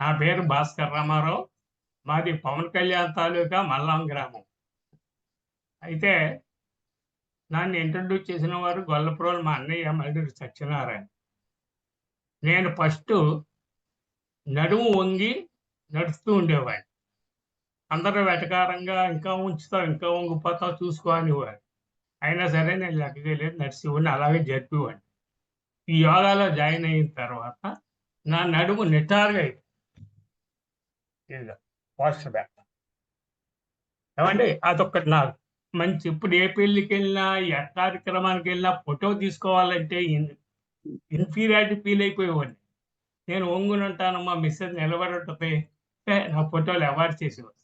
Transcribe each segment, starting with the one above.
నా పేరు భాస్కర్ రామారావు. మాది పవన్ కళ్యాణ్ తాలూకా మల్లాం గ్రామం. అయితే నన్ను ఇంట్రడ్యూస్ చేసిన వారు గొల్లపురోలు మా అన్నయ్య మళ్ళీ సత్యనారాయణ. నేను ఫస్ట్ నడుము వంగి నడుస్తూ ఉండేవాడిని. అందరూ వెటకారంగా ఇంకా ఉంచుతావు ఇంకా వంగిపోతావు చూసుకో అనేవాడు అయినా సరే నేను లెక్కగా లేదు నడిచేవాడిని అలాగే జరిపేవాడిని. ఈ యోగాలో జాయిన్ అయిన తర్వాత నా నడుము నిటారుగా అయిపోయింది. ఇదిగో పోస్టర్ బ్యాక్ ఏమండి? అదొక్కటి నాకు. మంచి ఇప్పుడు ఏ పెళ్ళికి వెళ్ళినా ఏ కార్యక్రమానికి వెళ్ళినా ఫోటో తీసుకోవాలంటే ఇన్ఫీరియారిటీ ఫీల్ అయిపోయేవాడిని. నేను ఒంగుని ఉంటాను మా మిస్సెస్ నిలబడి ఉంటుంది నా ఫోటోలు అవాయిడ్ చేసేవారు?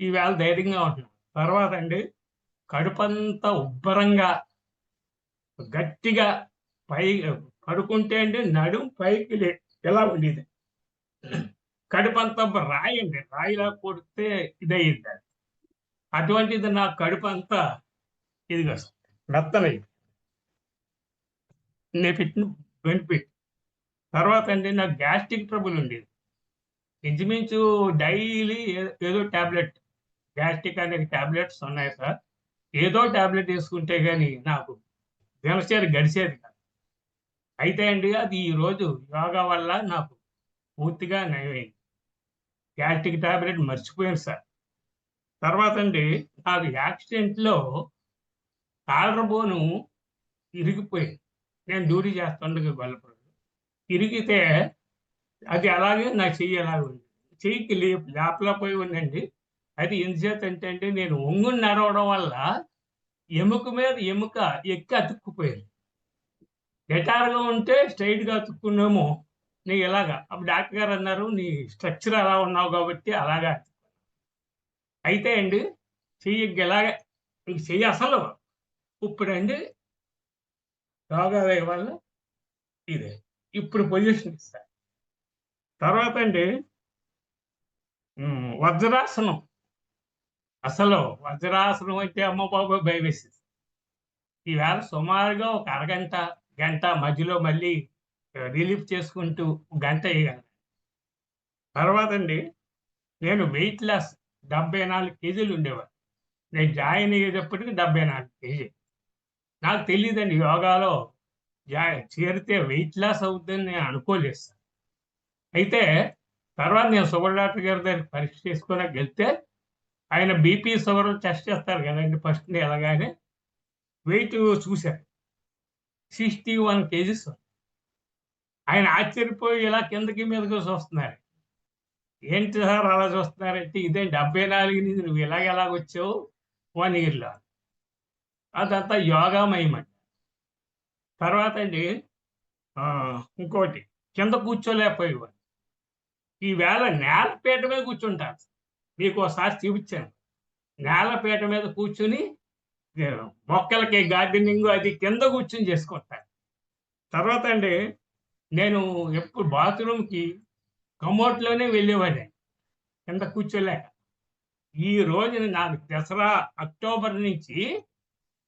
ఈవేళ ధైర్యంగా ఉంటున్నాను. తర్వాత అండి కడుపంతా ఉబ్బరంగా గట్టిగా పై పడుకుంటే అండి నడుం పైకి ఇలా ఉండేది. కడుపంతా రాయండి. రాయిలా కొడితే ఇదయ్యింది అది. అటువంటిది నా కడుపు అంతా ఇదిగా మెత్తనైంది నేను పెట్టిన బెనిఫిట్ తర్వాత అండి నాకు గ్యాస్ట్రిక్ ట్రబుల్ ఉండేది. ఇంచుమించు డైలీ ఏదో టాబ్లెట్. గ్యాస్ట్రిక్ అనే టాబ్లెట్స్ ఉన్నాయి సార్. ఏదో టాబ్లెట్ వేసుకుంటే కానీ నాకు దినచర్య గడిచేది కాదు. అయితే అండి అది ఈరోజు యోగా వల్ల నాకు పూర్తిగా నయమైంది. యాక్టిక్ టాబ్లెట్ మర్చిపోయాను సార్. తర్వాత అండి నాకు యాక్సిడెంట్లో కాలర్ బోను ఇరిగిపోయింది. నేను డ్యూటీ చేస్తుండగా గొల్లపురం ఇరిగితే అది అలాగే నా చెయ్యి అలాగే ఉంది? చెయ్యికి లేపు లేపలేకపోయి పోయి ఉందండి. అది ఎందుచేత అంటే అండి నేను ఒంగుని నడవడం వల్ల ఎముక మీద ఎముక ఎక్కి అతుక్కుపోయింది. గెటార్గా ఉంటే స్ట్రైట్గా అతుక్కున్నామో నీ ఇలాగా. అప్పుడు డాక్టర్ గారు అన్నారు నీ స్ట్రక్చర్ అలా ఉన్నావు కాబట్టి అలాగా. అయితే అండి చెయ్యి ఇలాగే నీకు చెయ్యి అసలు ఇప్పుడండి యోగా వల్ల ఇదే. ఇప్పుడు పొజిషన్ ఇస్తా. తర్వాత అండి వజ్రాసనం. అసలు వజ్రాసనం అయితే అమ్మ బాబు భయం వేసేది. ఈవేళ సుమారుగా ఒక అరగంట గంట మధ్యలో మళ్ళీ రిలీఫ్ చేసుకుంటూ గంట వేయగలను తర్వాత అండి నేను వెయిట్ లాస్ డెబ్బై నాలుగు కేజీలు ఉండేవాడు నేను జాయిన్ అయ్యేటప్పటికి డెబ్బై నాలుగు కేజీ నాకు తెలియదండి యోగాలో జాయిన్ చేరితే వెయిట్ లాస్ అవుతుందని నేను అనుకోలేదు అయితే తర్వాత నేను షుగర్ డాక్టర్ గారి దగ్గర పరీక్ష చేసుకోవడానికి వెళ్తే ఆయన బీపీ షుగర్ టెస్ట్ చేస్తారు కదండి ఫస్ట్ ఎలాగానే వెయిట్ చూశారు సిక్స్టీ వన్ కేజీస్ ఆయన ఆశ్చర్యపోయి ఇలా కిందకి మీదకి చూస్తున్నారు. ఏంటి సార్ అలా చూస్తున్నారంటే ఇదే డెబ్బై నాలుగు నుంచి నువ్వు ఇలాగ ఎలాగ వచ్చావు? వన్ ఇయర్లో అదంతా యోగామయమండి తర్వాత అండి ఇంకోటి కింద కూర్చోలేకపోయేవాడు ఈవేళ నేలపీట మీద కూర్చుంటాను మీకు ఒకసారి చూపించాను. నేలపీట మీద కూర్చుని మొక్కలకి గార్డెనింగ్ అది కింద కూర్చుని చేసుకుంటారు. తర్వాత అండి నేను ఎప్పుడు బాత్రూమ్కి కమోట్లోనే వెళ్ళేవాడిని. కింద కూర్చోలేక ఈ రోజున నాకు దసరా అక్టోబర్ నుంచి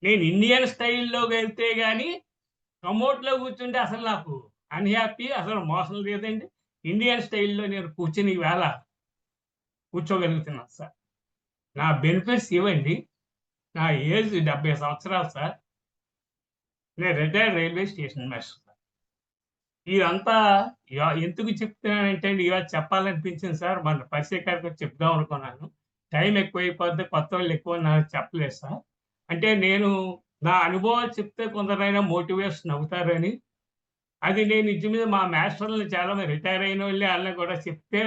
నేను ఇండియన్ స్టైల్లో వెళ్తే కానీ కమోట్లో కూర్చుంటే అసలు నాకు అన్హ్యాపీ అసలు మోసం లేదండి. ఇండియన్ స్టైల్లో నేను కూర్చుని వేళ కూర్చోగలుగుతున్నాను సార్. నా బెనిఫిట్స్ ఇవ్వండి. నా ఏజ్ డెబ్బై సంవత్సరాలు సార్. నేను రిటైర్డ్ రైల్వే స్టేషన్ మాస్టర్. ఇదంతా ఎందుకు చెప్తున్నానంటే అండి ఇవాళ చెప్పాలనిపించింది సార్. మన పరిచయ కార్యక్రమం చెప్దాం అనుకున్నాను. టైం ఎక్కువైపోద్ది కొత్త వాళ్ళు ఎక్కువ నాకు చెప్పలేదు సార్. అంటే నేను నా అనుభవాలు చెప్తే కొందరైనా మోటివేషన్ అవుతారని అది నేను నిజం మీద మా మాస్టర్లు చాలా మంది రిటైర్ అయిన వాళ్ళే వాళ్ళని కూడా చెప్తే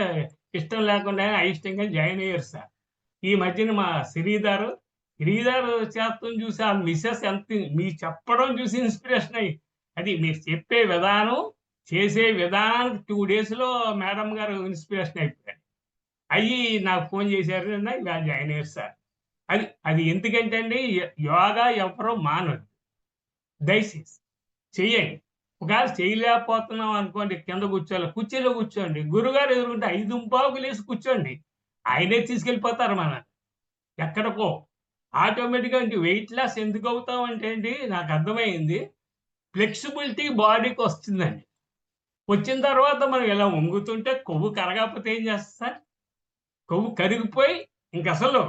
ఇష్టం లేకుండా అయిష్టంగా జాయిన్ అయ్యారు సార్. ఈ మధ్యన మా శ్రీధర్ శ్రీధర్ చేస్తాం చూసి ఆ మిస్సెస్ ఎంత మీ చెప్పడం చూసి ఇన్స్పిరేషన్ అయ్యి. అది మీరు చెప్పే విధానం చేసే విధానానికి టూ డేస్లో మేడం గారు ఇన్స్పిరేషన్ అయిపోయారు. అయ్యి నాకు ఫోన్ చేశారు అన్న ఇలా జాయిన్ అయ్యారు సార్. అది అది ఎందుకంటే అండి యోగా ఎవరో మానవద్దు దయచేసి చెయ్యండి. ఒకవేళ చేయలేకపోతున్నాం అనుకోండి కింద కూర్చోాలి కుర్చీలో కూర్చోండి. గురుగారు ఎదురుకుంటే ఐదు పావులు వేసి కూర్చోండి. ఆయనే తీసుకెళ్ళిపోతారు మన ఎక్కడికో. ఆటోమేటిక్గా అంటే వెయిట్ లాస్ ఎందుకు అవుతాం అంటే అండి నాకు అర్థమైంది. ఫ్లెక్సిబిలిటీ బాడీకి వస్తుందండి. వచ్చిన తర్వాత మనం ఇలా వంగుతుంటే కొవ్వు కరగకపోతే ఏం చేస్తా సార్? కొవ్వు కరిగిపోయి ఇంక అసలు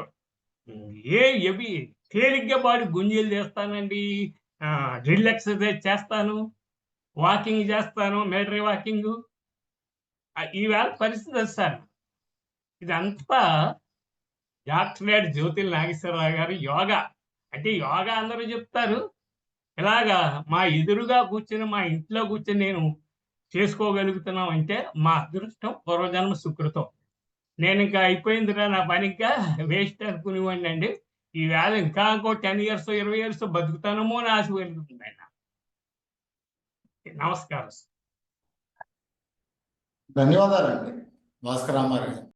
ఏ ఎవి తేలిగ్గా బాడీ గుంజీలు చేస్తానండి. డ్రిల్ ఎక్సర్సైజ్ చేస్తాను వాకింగ్ చేస్తాను మిలిటరీ వాకింగ్. ఈవేళ పరిస్థితి వస్తాను ఇదంతా డాక్టరేట్ జ్యోతి నాగేశ్వరరావు గారు యోగా. అంటే యోగా అందరూ చెప్తారు. ఇలాగా మా ఎదురుగా కూర్చుని మా ఇంట్లో కూర్చొని నేను చేసుకోగలుగుతున్నాం అంటే మా అదృష్టం పూర్వజన్మ సుకృతం. నేను ఇంకా అయిపోయిందిరా నా పని ఇంకా వేస్ట్ అనుకునేవాడిని అండి. ఈ వేళ ఇంకా ఇంకో టెన్ ఇయర్స్ ఇరవై ఇయర్స్ బతుకుతానమో అని ఆశ పెరుగుతుంది ఆయన. నమస్కారం ధన్యవాదాలండి. భాస్కర్